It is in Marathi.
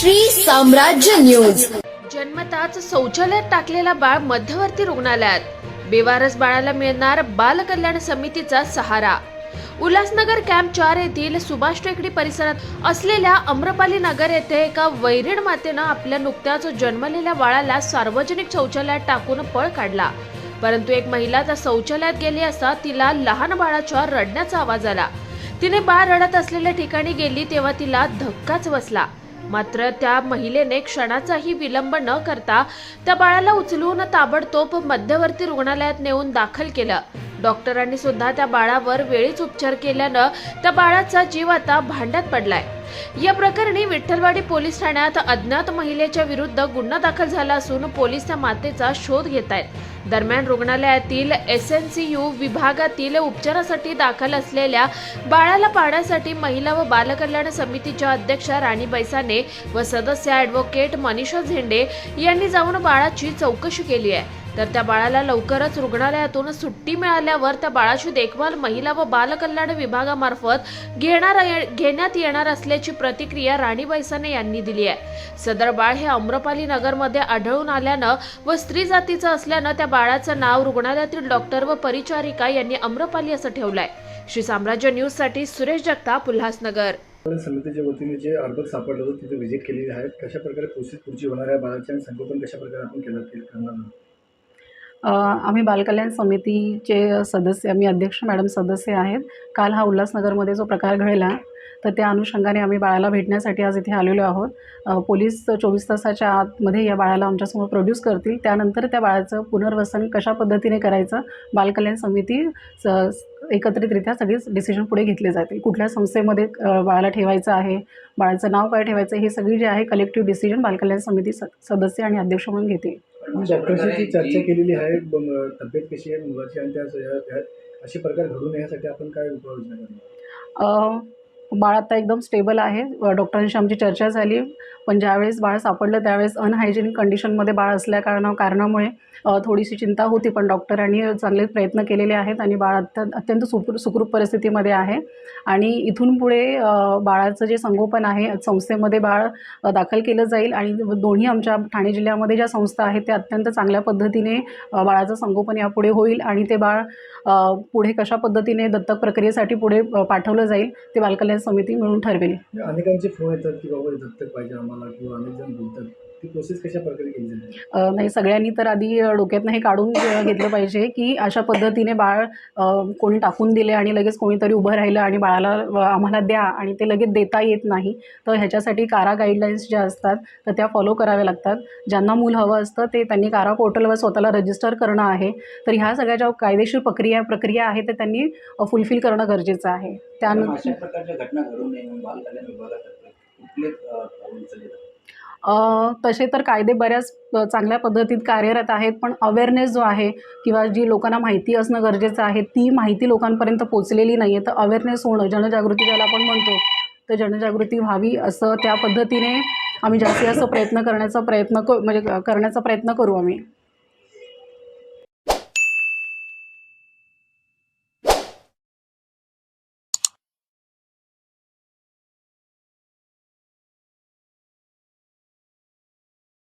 श्री साम्राज्य न्यूज. जन्मताच शौचालयात टाकलेला बाळ मध्यवर्ती रुग्णालयात. बेवारस बाळाला मिळणार बालकल्याण समितीचा सहारा. उल्हासनगर कॅम्प चार येथील सुभाष टेकडी परिसरात असलेल्या अम्रपाली नगर येथे एका वैरीण मातेनं आपल्या नुकत्याच जन्मलेल्या बाळाला सार्वजनिक शौचालयात टाकून पळ काढला. परंतु एक महिला त्या शौचालयात गेली असता तिला लहान बाळाच्या रडण्याचा आवाज आला. तिने बाळ रडत असलेल्या ठिकाणी गेली तेव्हा तिला धक्काच बसला. मात्र त्या महिलेने क्षणाचाही विलंब न करता त्या बाळाला उचलून ताबडतोब मध्यवर्ती रुग्णालयात नेऊन दाखल केलं. डॉक्टरांनी सुद्धा त्या बाळावर वेळीच उपचार केल्यानं त्या बाळाचा जीव आता भांड्यात पडलाय. या प्रकरणी विठ्ठलवाडी पोलीस ठाण्यात अज्ञात महिलेच्या विरुद्ध गुन्हा दाखल झाला असून पोलीस त्या मातेचा शोध घेत आहेत दरम्यान रुग्णालयातील एस एन सी यू विभागातील उपचारासाठी दाखल असलेल्या बाळाला पाहण्यासाठी महिला व बालकल्याण समितीच्या अध्यक्षा राणी बैसाने व सदस्य ॲडव्होकेट मनीषा झेंडे यांनी जाऊन बाळाची चौकशी केली आहे. तर त्या बाळाला लवकरच रुग्णालयातून सुट्टी मिळाल्यावर त्या बाळाची देखभाल महिला व बालकल्याण विभागामार्फत घेणार घेण्यात येणार असल्याची प्रतिक्रिया राणी बैसाने यांनी दिली आहे. सदर बाळ हे अम्रपाली नगरमध्ये आढळून आल्यानं व स्त्री जातीचं असल्यानं त्या बाळाचं नाव रुग्णालयातील डॉक्टर व परिचारिका यांनी अम्रपाली असं ठेवलंय. श्री साम्राज्य न्यूजसाठी सुरेश जगताप उल्हासनगर. समितीच्या वतीने जे अर्भक सापडलं होतं तिथे व्हिजिट केलेली आहेत कशा प्रकारे प्रोसेस पुढची होणार आहे? बाळाच्या संगोपन कशा प्रकारे आपण केलं करणार आहोत? आम्ही बालकल्याण समितीचे सदस्य मी अध्यक्ष मॅडम सदस्य आहेत. काल हा उल्हासनगरमध्ये जो प्रकार घडला तर त्या अनुषंगाने आम्ही बाळाला भेटण्यासाठी आज इथे आलेलो आहोत. पोलीस चोवीस तासाच्या आतमध्ये या बाळाला आमच्यासमोर प्रोड्यूस करतील. त्यानंतर त्या बाळाचं पुनर्वसन कशा पद्धतीने करायचं बालकल्याण समिती स एकत्रितरित्या सगळेच डिसिजन पुढे घेतले जातील. कुठल्या संस्थेमध्ये बाळाला ठेवायचं आहे बाळाचं नाव काय ठेवायचं हे सगळी जे आहे कलेक्टिव्ह डिसिजन बालकल्याण समिती स सदस्य आणि अध्यक्ष म्हणून घेतील. डॉक्टरशी जी चर्चा केलेली आहे तब्येत कशी आहे मुलाची आणि त्या असे प्रकार घडू नये यासाठी आपण काय उपाययोजना करणार? अ, बाळ आता एकदम स्टेबल आहे. डॉक्टरांशी आमची चर्चा झाली. पण ज्यावेळेस बाळ सापडलं त्यावेळेस अनहायजेनिक कंडिशनमध्ये बाळ असल्या कारणा कारणामुळे थोडीशी चिंता होती. पण डॉक्टरांनी चांगले प्रयत्न केलेले आहेत आणि बाळ अत्यंत अत्यंत सुखरू सुखरूप परिस्थितीमध्ये आहे. आणि इथून पुढे बाळाचं जे संगोपन आहे संस्थेमध्ये बाळ दाखल केलं जाईल. आणि दोन्ही आमच्या ठाणे जिल्ह्यामध्ये ज्या संस्था आहेत त्या अत्यंत चांगल्या पद्धतीने बाळाचं संगोपन यापुढे होईल आणि ते बाळ पुढे कशा पद्धतीने दत्तक प्रक्रियेसाठी पुढे पाठवलं जाईल ते बालकल्याण समिती मिळून ठरवेल. म्हणजे अनेकांचे फोन येतात की बाबा हे दत्तक पाहिजे आम्हाला किंवा अनेक जण बोलतात. ती प्रोसेस कशा प्रकारे केली जाते? अ, नाही सगळ्यांनी तर आधी अ, डोक्यातनं हे काढून घेतलं पाहिजे की अशा पद्धतीने बाळ कोणी टाकून दिले आणि लगेच कोणीतरी उभं राहिलं आणि बाळाला आम्हाला द्या आणि ते लगेच देता येत नाही तर ह्याच्यासाठी कारा गाईडलाईन्स ज्या असतात तर त्या फॉलो कराव्या लागतात. ज्यांना मूल हवं असतं ते त्यांनी कारा पोर्टलवर स्वतःला रजिस्टर करणं आहे. तर ह्या सगळ्या ज्या कायदेशीर प्रक्रिया प्रक्रिया आहे ते त्यांनी फुलफिल करणं गरजेचं आहे. त्यानंतर घटना घडू तसे तर कायदे बऱ्याच चांगल्या पद्धतीत कार्यरत आहेत पण अवेअरनेस जो आहे किंवा जी लोकांना माहिती असणं गरजेचं आहे ती माहिती लोकांपर्यंत पोचलेली नाही आहे तर अवेअरनेस होणं जनजागृती ज्याला आपण म्हणतो तर जनजागृती व्हावी असं त्या पद्धतीने आम्ही जास्तीत जास्त प्रयत्न करण्याचा प्रयत्न क म्हणजे करण्याचा प्रयत्न करू आम्ही.